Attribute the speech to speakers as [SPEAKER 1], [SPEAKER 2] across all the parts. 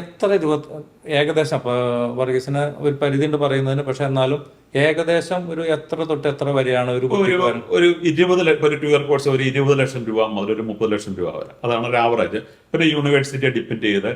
[SPEAKER 1] എത്ര രൂപ ഏകദേശം വർഗീസിന് ഒരു പരിധി ഉണ്ട് പറയുന്നതിന് പക്ഷെ എന്നാലും ഏകദേശം ഒരു എത്ര തൊട്ട് എത്ര വരെയാണ് ഒരു
[SPEAKER 2] ഒരു ഇരുപത് ഒരു ടു ഇയർ കോഴ്സ് ഒരു ഇരുപത് ലക്ഷം രൂപ മുതൽ ഒരു മുപ്പത് ലക്ഷം രൂപ വരെ. അതാണ് ഒരു ആവറേജ് പിന്നെ യൂണിവേഴ്സിറ്റിയെ ഡിപ്പെൻഡ് ചെയ്ത്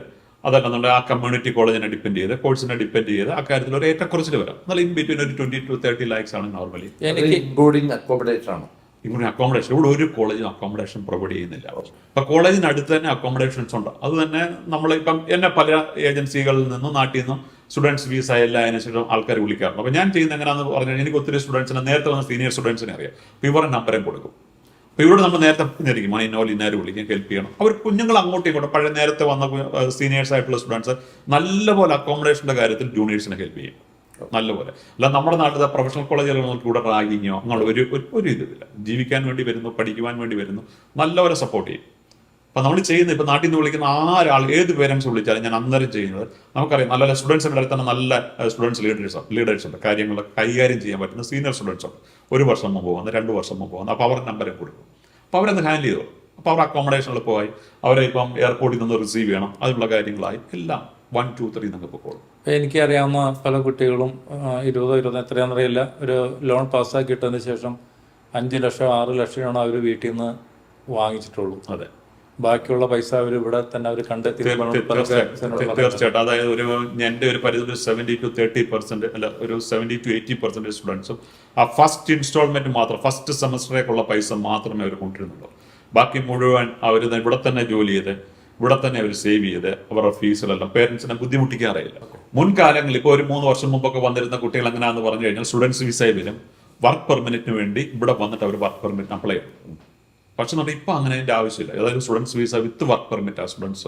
[SPEAKER 2] അതല്ലെന്നുണ്ടെങ്കിൽ ആ കമ്മ്യൂണിറ്റി കോളേജിനെ ഡിപ്പെൻഡ് ചെയ്ത് കോഴ്സിനെ ഡിപ്പെൻഡ് ചെയ്ത് അക്കാര്യത്തിൽ ഒരു ഏറ്റക്കുറച്ചിൽ വരാം. എന്നാൽ ഇൻ ബിറ്റ്വീൻ ഒരു ട്വന്റി ടു തേർട്ടി ലാക്സ് ആണ് നോർമലി
[SPEAKER 1] എനിക്ക്
[SPEAKER 3] ഇൻക്ലൂഡിങ് അക്കോമഡേഷൻ ആണ്.
[SPEAKER 2] ഇങ്ങനെ അക്കോമഡേഷൻ ഇവിടെ ഒരു കോളേജും അക്കോമഡേഷൻ പ്രൊവൈഡ് ചെയ്യുന്നില്ല. അപ്പൊ കോളേജിന് അടുത്ത് തന്നെ അക്കോമഡേഷൻസ് ഉണ്ട്. അത് തന്നെ നമ്മൾ ഇപ്പം എന്നെ പല ഏജൻസികളിൽ നിന്നും നാട്ടിൽ നിന്നും സ്റ്റുഡൻസ് വിസ എല്ലാം അതിനുശേഷം ആൾക്കാർ വിളിക്കാറുണ്ട്. അപ്പൊ ഞാൻ ചെയ്യുന്ന എങ്ങനെയാണെന്ന് പറഞ്ഞാൽ എനിക്ക് ഒത്തിരി സ്റ്റുഡൻസിനെ നേരത്തെ വന്ന സീനിയർ സ്റ്റുഡൻസിനെ അറിയാം. അപ്പൊ ഇവരുടെ നമ്പരം കൊടുക്കും. അപ്പൊ ഇവിടെ നമ്മൾ നേരത്തെ പറഞ്ഞിരിക്കും മണി നോൽ ഇന്നേരം വിളിക്കാൻ ഹെൽപ്പ് ചെയ്യണം. അവർ കുഞ്ഞുങ്ങൾ അങ്ങോട്ടും ഇങ്ങോട്ടും പഴയ നേരത്തെ വന്ന സീനിയേഴ്സ് ആയിട്ടുള്ള സ്റ്റുഡൻസ് നല്ലപോലെ അക്കോമഡേഷന്റെ കാര്യത്തിൽ ജൂനിയേഴ്സിനെ ഹെൽപ്പ് ചെയ്യും. നല്ലപോലെ. അല്ല നമ്മുടെ നാട്ടിലെ പ്രൊഫഷണൽ കോളേജുകളിൽ കൂടെ റാഗിങ്ങോ എന്നുള്ള ഒരു ഒരു- ഇതില്ല ജീവിക്കാൻ വേണ്ടി വരുന്നു പഠിക്കുവാൻ വേണ്ടി വരുന്നു നല്ലവരെ സപ്പോർട്ട് ചെയ്യും. അപ്പൊ നമ്മൾ ചെയ്യുന്ന ഇപ്പൊ നാട്ടിൽ നിന്ന് വിളിക്കുന്ന ആരാൾ ഏത് പേരൻസ് വിളിച്ചാലും ഞാൻ അന്നേരം ചെയ്യുന്നത് നമുക്കറിയാം. നല്ല നല്ല സ്റ്റുഡൻസിന്റെ അടുത്ത് തന്നെ നല്ല സ്റ്റുഡൻസ് ലീഡേഴ്സ് ലീഡേഴ്സ് ഉണ്ട്. കാര്യങ്ങൾ കൈകാര്യം ചെയ്യാൻ പറ്റുന്ന സീനിയർ സ്റ്റുഡൻസ് ഉണ്ട്. ഒരു വർഷം മുമ്പ് വന്ന് രണ്ട് വർഷം മുമ്പ് വന്ന് അപ്പോൾ അവരുടെ നമ്പറെ കൊടുക്കും. അപ്പോൾ അവരത് ഹാൻഡിൽ ചെയ്തു? അപ്പോൾ അവർ അക്കോമഡേഷനിൽ പോയി. അവരെ ഇപ്പം എയർപോർട്ടിൽ നിന്ന് റിസീവ് ചെയ്യണം. അതിനുള്ള കാര്യങ്ങളായി എല്ലാം വൺ ടു ത്രീ എന്നൊക്കെ പോയിക്കോളും
[SPEAKER 1] എനിക്ക് അറിയാവുന്ന പല കുട്ടികളും ഇരുപതോ ഇരുപതോ എത്രയാണെന്ന് അറിയില്ല ഒരു ലോൺ പാസ്സാക്കി ഇട്ടതിന് ശേഷം അഞ്ച് ലക്ഷം ആറ് ലക്ഷമാണ് അവർ വീട്ടിൽ നിന്ന് വാങ്ങിച്ചിട്ടുള്ളൂ.
[SPEAKER 2] അതെ.
[SPEAKER 1] ബാക്കിയുള്ള പൈസ അവർ ഇവിടെ തന്നെ അവർ കണ്ടെത്തി
[SPEAKER 2] തീർച്ചയായിട്ടും. അതായത് ഒരു എന്റെ ഒരു പരിധി ഒരു സെവന്റി ടു തേർട്ടി പെർസെന്റ് അല്ല ഒരു സെവന്റി ടു എയ്റ്റി പെർസെന്റ് സ്റ്റുഡൻസും ആ ഫസ്റ്റ് ഇൻസ്റ്റാൾമെന്റ് മാത്രം ഫസ്റ്റ് സെമസ്റ്ററേക്കുള്ള പൈസ മാത്രമേ അവർ കൊണ്ടുവരുന്നുള്ളൂ. ബാക്കി മുഴുവൻ അവർ ഇവിടെ തന്നെ ജോലി ചെയ്ത് ഇവിടെ തന്നെ അവർ സേവ് ചെയ്ത് അവരുടെ ഫീസിലെല്ലാം പേരൻസിനെ ബുദ്ധിമുട്ടിക്കാറില്ല മുൻകാലങ്ങളിൽ ഇപ്പോൾ ഒരു മൂന്ന് വർഷം മുമ്പൊക്കെ വന്നിരുന്ന കുട്ടികൾ എങ്ങനെയാണെന്ന് പറഞ്ഞു കഴിഞ്ഞാൽ സ്റ്റുഡൻസ് വിസയിൽ വരും. വർക്ക് പെർമിറ്റിന് വേണ്ടി ഇവിടെ വന്നിട്ട് അവർ വർക്ക് പെർമിറ്റ് അപ്ലൈ ചെയ്യും. പക്ഷെ നമ്മുടെ ഇപ്പൊ അങ്ങനെ അതിന്റെ ആവശ്യമില്ല. അതായത് students visa with work permit ആ സ്റ്റുഡൻസ്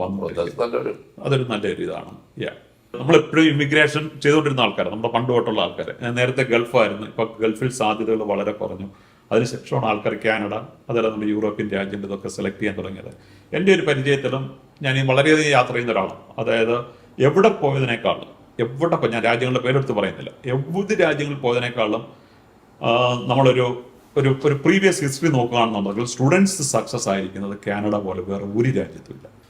[SPEAKER 2] വന്നു
[SPEAKER 3] നല്ലൊരു
[SPEAKER 2] അതൊരു നല്ലൊരു ഇതാണ്. യാ നമ്മളെപ്പോഴും ഇമിഗ്രേഷൻ ചെയ്തുകൊണ്ടിരുന്ന ആൾക്കാർ നമ്മുടെ പണ്ട് തൊട്ടുള്ള ആൾക്കാർ നേരത്തെ ഗൾഫായിരുന്നു. ഇപ്പൊ ഗൾഫിൽ സാധ്യതകൾ വളരെ കുറഞ്ഞു. അതിനുശേഷമാണ് ആൾക്കാർ കാനഡ അതല്ല നമ്മുടെ യൂറോപ്യൻ രാജ്യം ഇതൊക്കെ സെലക്ട് ചെയ്യാൻ തുടങ്ങിയത്. എന്റെ ഒരു പരിചയത്തിലും ഞാൻ ഈ വളരെയധികം യാത്ര ചെയ്യുന്ന ഒരാളാണ്. അതായത് എവിടെ പോയതിനേക്കാളും എവിടെ ഞാൻ രാജ്യങ്ങളുടെ പേരെടുത്ത് പറയുന്നില്ല. എവിടെ രാജ്യങ്ങളിൽ പോയതിനേക്കാളും നമ്മളൊരു ഒരു ഒരു പ്രീവിയസ് ഹിസ്റ്ററി നോക്കുകയാണെന്നുണ്ടെങ്കിൽ സ്റ്റുഡൻസ് സക്സസ് ആയിരിക്കുന്നത് കാനഡ പോലെ വേറെ ഒരു രാജ്യത്തുമില്ല